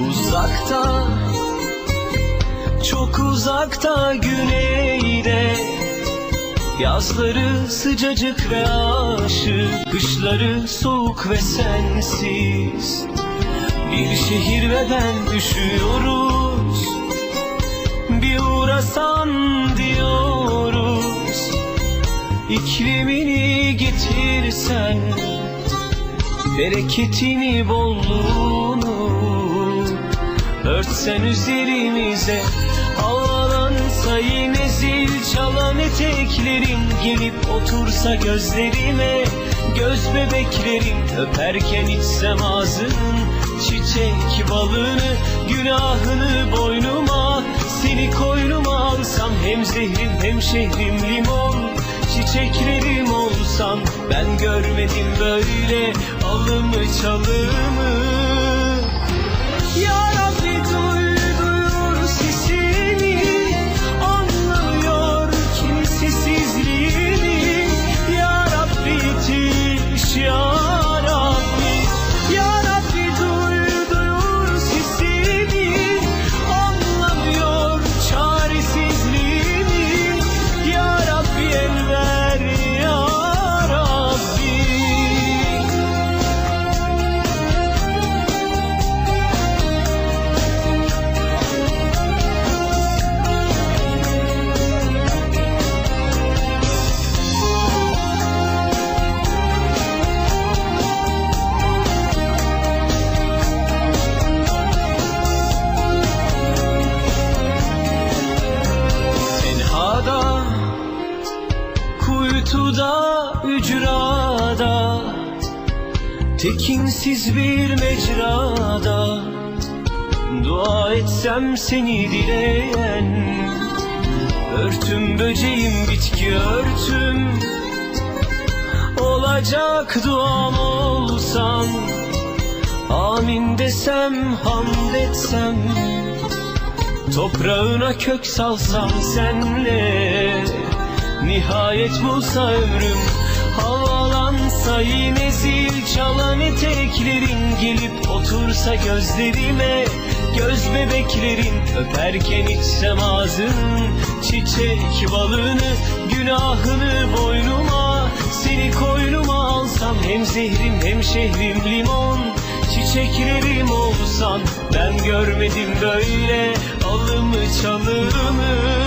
Uzakta Çok uzakta güneyde. Yazları sıcacık ve aşık Kışları soğuk ve sensiz. Bir şehir ve ben üşüyoruz Bir uğrasan diyoruz. İklimini getirsen Bereketini bolluğunu Örtsen üzerimize Havalansa yine zil çalan eteklerin Gelip otursa gözlerime Göz bebeklerin Öperken içsem ağzının Çiçek balını Günahını boynuma Seni koynuma alsam Hem zehrim hem şehrim limon Çiçeklerim olsan Ben görmedim böyle Alımı çalımı kuytuda, ücrada Tekinsiz bir mecrada. Dua etsem seni dileyen Örtüm böceğim bitki örtüm. Olacak duam olsan Amin desem hamd etsem. Toprağına kök salsam senle Nihayet bulsa ömrüm Havalansa yine zil çalan eteklerin Gelip otursa gözlerime Göz bebeklerin Öperken içsem ağzın Çiçek balını Günahını boynuma Seni koynuma alsam Hem zehrim hem şehrim limon Çiçeklerim olsan Ben görmedim böyle Alımı çalımı